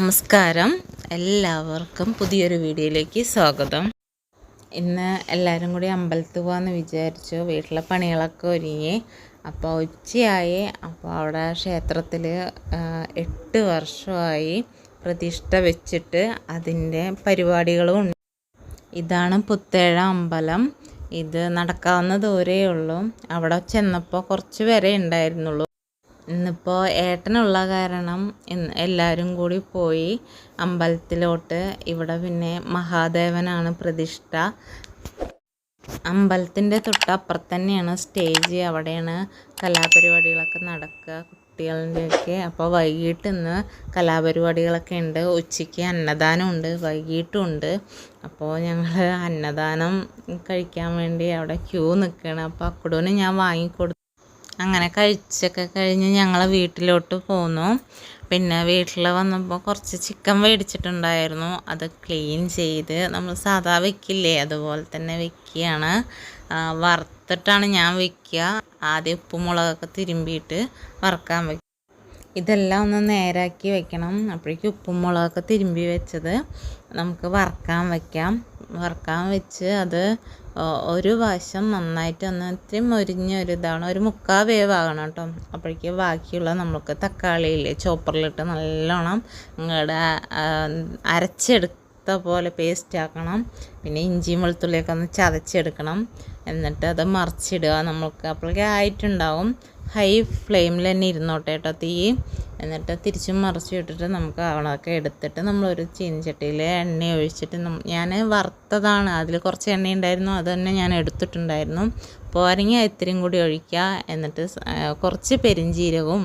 നമസ്കാരം. എല്ലാവർക്കും പുതിയൊരു വീഡിയോയിലേക്ക് സ്വാഗതം. ഇന്ന് എല്ലാവരും കൂടി അമ്പലത്തിൽ പോകാമെന്ന് വിചാരിച്ചു. വീട്ടിലെ പണികളൊക്കെ ഒരുങ്ങി. അപ്പോൾ ഉച്ചയായി. അപ്പോൾ അവിടെ ക്ഷേത്രത്തിൽ എട്ട് വർഷമായി പ്രതിഷ്ഠ വെച്ചിട്ട് അതിന്റെ പരിപാടികളും ഉണ്ട്. ഇതാണ് പുത്തേഴ അമ്പലം. ഇത് നടക്കാവുന്ന ദൂരേ ഉള്ളൂ. അവിടെ ചെന്നപ്പോൾ കുറച്ച് പേരെ ഉണ്ടായിരുന്നുള്ളൂ. ഇന്നിപ്പോൾ ഏട്ടനുള്ള കാരണം എല്ലാവരും കൂടി പോയി അമ്പലത്തിലോട്ട്. ഇവിടെ പിന്നെ മഹാദേവനാണ് പ്രതിഷ്ഠ. അമ്പലത്തിന്റെ തൊട്ടപ്പുറത്ത് തന്നെയാണ് സ്റ്റേജ്. അവിടെയാണ് കലാപരിപാടികളൊക്കെ നടക്കുക കുട്ടികളുടെയൊക്കെ. അപ്പോൾ വൈകിട്ട് ഇന്ന് കലാപരിപാടികളൊക്കെ ഉണ്ട്. ഉച്ചയ്ക്ക് അന്നദാനം ഉണ്ട് വൈകിട്ടും ഉണ്ട്. അപ്പോൾ ഞങ്ങൾ അന്നദാനം കഴിക്കാൻ വേണ്ടി അവിടെ ക്യൂ നിൽക്കുകയാണ് അപ്പോൾ അക്കുടൂന് ഞാൻ വാങ്ങിക്കൊടുത്തു അങ്ങനെ കഴിച്ചൊക്കെ കഴിഞ്ഞ് ഞങ്ങൾ വീട്ടിലോട്ട് പോന്നു. പിന്നെ വീട്ടിൽ വന്നപ്പോൾ കുറച്ച് ചിക്കൻ മേടിച്ചിട്ടുണ്ടായിരുന്നു. അത് ക്ലീൻ ചെയ്ത് നമ്മൾ സാധാ വെക്കില്ലേ അതുപോലെ തന്നെ വെക്കുകയാണ് വറുത്തിട്ടാണ് ഞാൻ വെക്കുക. ആദ്യം ഉപ്പും മുളകൊക്കെ തിരുമ്പിയിട്ട് വറുക്കാൻ വെക്കും. ഇതെല്ലാം ഒന്ന് നേരാക്കി വെക്കണം. അപ്പോഴേക്കും ഉപ്പും മുളകൊക്കെ തിരുമ്പി വെച്ചത് നമുക്ക് വറുക്കാൻ വയ്ക്കാം വറുക്കാൻ വെച്ച് അത് ഒരു വശം നന്നായിട്ട് ഒന്ന് ഇത്തിരി മൊരിഞ്ഞ ഒരു ഇതാണ്. ഒരു മുക്കാ വേവാകണം കേട്ടോ. അപ്പോഴേക്ക് ബാക്കിയുള്ള നമുക്ക് തക്കാളിയില്ലേ ചോപ്പറിലിട്ട് നല്ലോണം ഇങ്ങടെ അരച്ചെടുത്ത പോലെ പേസ്റ്റ് ആക്കണം. പിന്നെ ഇഞ്ചിയും വെളുത്തുള്ളിയൊക്കെ ഒന്ന് ചതച്ചെടുക്കണം. എന്നിട്ട് അത് മറിച്ചിടുക നമ്മൾക്ക്. അപ്പോഴേക്കും ആയിട്ടുണ്ടാവും. ഹൈ ഫ്ലെയിമിൽ തന്നെ ഇരുന്നോട്ടെ കേട്ടോ തീ. എന്നിട്ട് തിരിച്ചും മറിച്ചും ഇട്ടിട്ട് നമുക്ക് അവളൊക്കെ എടുത്തിട്ട് നമ്മളൊരു ചീനച്ചട്ടിയിൽ എണ്ണ ഒഴിച്ചിട്ട് ഞാൻ വറുത്തതാണ്. അതിൽ കുറച്ച് എണ്ണ ഉണ്ടായിരുന്നു അത് തന്നെ ഞാൻ എടുത്തിട്ടുണ്ടായിരുന്നു. പോരങ്ങി ഇത്തിരിയും കൂടി ഒഴിക്കുക എന്നിട്ട് കുറച്ച് പെരിഞ്ചീരകവും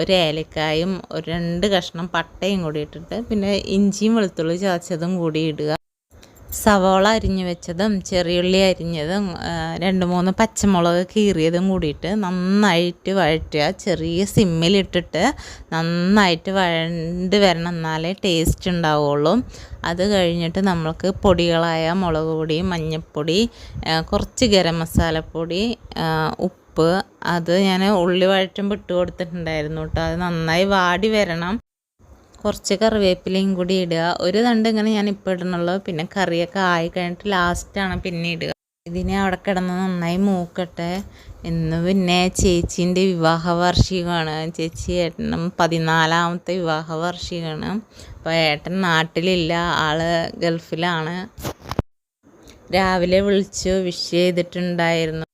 ഒരു ഏലക്കായും ഒരു രണ്ട് കഷ്ണം പട്ടയും കൂടി ഇട്ടിട്ട് പിന്നെ ഇഞ്ചിയും വെളുത്തുള്ളി ചതച്ചതും കൂടി ഇടുക. സവോള അരിഞ്ഞു വെച്ചതും ചെറിയുള്ളി അരിഞ്ഞതും രണ്ട് മൂന്ന് പച്ചമുളക് കീറിയതും കൂടിയിട്ട് നന്നായിട്ട് വഴറ്റുക. ചെറിയ സിമ്മിലിട്ടിട്ട് നന്നായിട്ട് വഴണ്ട് വരണം. എന്നാലേ ടേസ്റ്റ് ഉണ്ടാവുള്ളൂ. അത് കഴിഞ്ഞിട്ട് നമ്മൾക്ക് പൊടികളായ മുളക് പൊടി മഞ്ഞൾപ്പൊടി കുറച്ച് ഗരം മസാലപ്പൊടി ഉപ്പ് അത് ഞാൻ ഉള്ളി വഴറ്റുമ്പോൾ ഇട്ട് കൊടുത്തിട്ടുണ്ടായിരുന്നു കേട്ടോ അത് നന്നായി വാടി വരണം. കുറച്ച് കറിവേപ്പിലയും കൂടി ഇടുക. ഒരു തണ്ട് ഇങ്ങനെ ഞാൻ ഇപ്പോൾ ഇടണുള്ളൂ പിന്നെ കറിയൊക്കെ ആയി കഴിഞ്ഞിട്ട് ലാസ്റ്റാണ് പിന്നെ ഇടുക. ഇതിനെ അവിടെ കിടന്ന് നന്നായി മൂക്കട്ടെ. ഇന്ന് പിന്നെ ചേച്ചീന്റെ വിവാഹ വാർഷികമാണ് ചേച്ചി ഏട്ടനും പതിനാലാമത്തെ വിവാഹ വാർഷികമാണ് അപ്പോൾ ഏട്ടൻ നാട്ടിലില്ല ആൾ ഗൾഫിലാണ്. രാവിലെ വിളിച്ചു വിഷ് ചെയ്തിട്ടുണ്ടായിരുന്നു.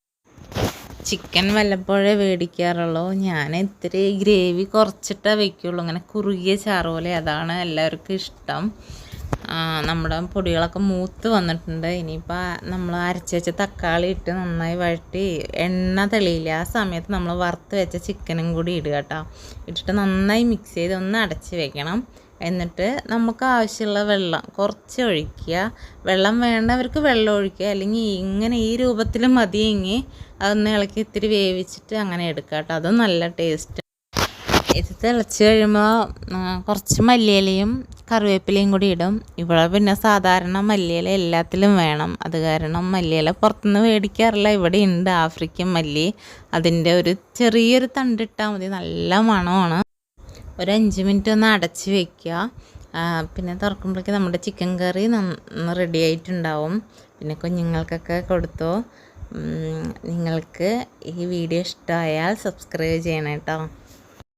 ചിക്കൻ വല്ലപ്പോഴേ മേടിക്കാറുള്ളൂ ഞാൻ ഇത്തിരി ഗ്രേവി കുറച്ചിട്ടേ വയ്ക്കുള്ളൂ ഇങ്ങനെ കുറുകിയ ചാറ് പോലെ. അതാണ് എല്ലാവർക്കും ഇഷ്ടം. നമ്മുടെ പൊടികളൊക്കെ മൂത്ത് വന്നിട്ടുണ്ട്. ഇനിയിപ്പോൾ നമ്മൾ അരച്ച് വെച്ച തക്കാളി ഇട്ട് നന്നായി വഴറ്റി എണ്ണ തെളിയില്ല. ആ സമയത്ത് നമ്മൾ വറുത്ത് വെച്ച ചിക്കനും കൂടി ഇടുക കേട്ടോ. ഇട്ടിട്ട് നന്നായി മിക്സ് ചെയ്ത് ഒന്ന് അടച്ച് വെക്കണം. എന്നിട്ട് നമുക്ക് ആവശ്യമുള്ള വെള്ളം കുറച്ച് ഒഴിക്കുക. വെള്ളം വേണ്ടവർക്ക് വെള്ളം ഒഴിക്കുക. അല്ലെങ്കിൽ ഇങ്ങനെ ഈ രൂപത്തിൽ മതിയെങ്കിൽ അതൊന്ന് ഇളക്കി ഇത്തിരി വേവിച്ചിട്ട് അങ്ങനെ എടുക്കുക കേട്ടോ. അതും നല്ല ടേസ്റ്റ് ഇത് തിളച്ച് കഴിയുമ്പോൾ കുറച്ച് മല്ലിയിലയും കറിവേപ്പിലയും കൂടി ഇടും. ഇവിടെ പിന്നെ സാധാരണ മല്ലിയില എല്ലാത്തിലും വേണം. അത് കാരണം മല്ലിയില പുറത്തുനിന്ന് മേടിക്കാറില്ല. ഇവിടെ ഉണ്ട് ആഫ്രിക്കൻ മല്ലി. അതിന്റെ ഒരു ചെറിയൊരു തണ്ടിട്ടാൽ മതി. നല്ല മണമാണ്. ഒരു അഞ്ച് മിനിറ്റ് ഒന്ന് അടച്ച് വെക്കുക. പിന്നെ തുറക്കുമ്പോഴേക്ക് നമ്മുടെ ചിക്കൻ കറി റെഡി ആയിട്ടുണ്ടാവും. പിന്നെ കുഞ്ഞുങ്ങൾക്കൊക്കെ കൊടുത്തോ. നിങ്ങൾക്ക് ഈ വീഡിയോ ഇഷ്ടമായാൽ സബ്സ്ക്രൈബ് ചെയ്യണം കേട്ടോ.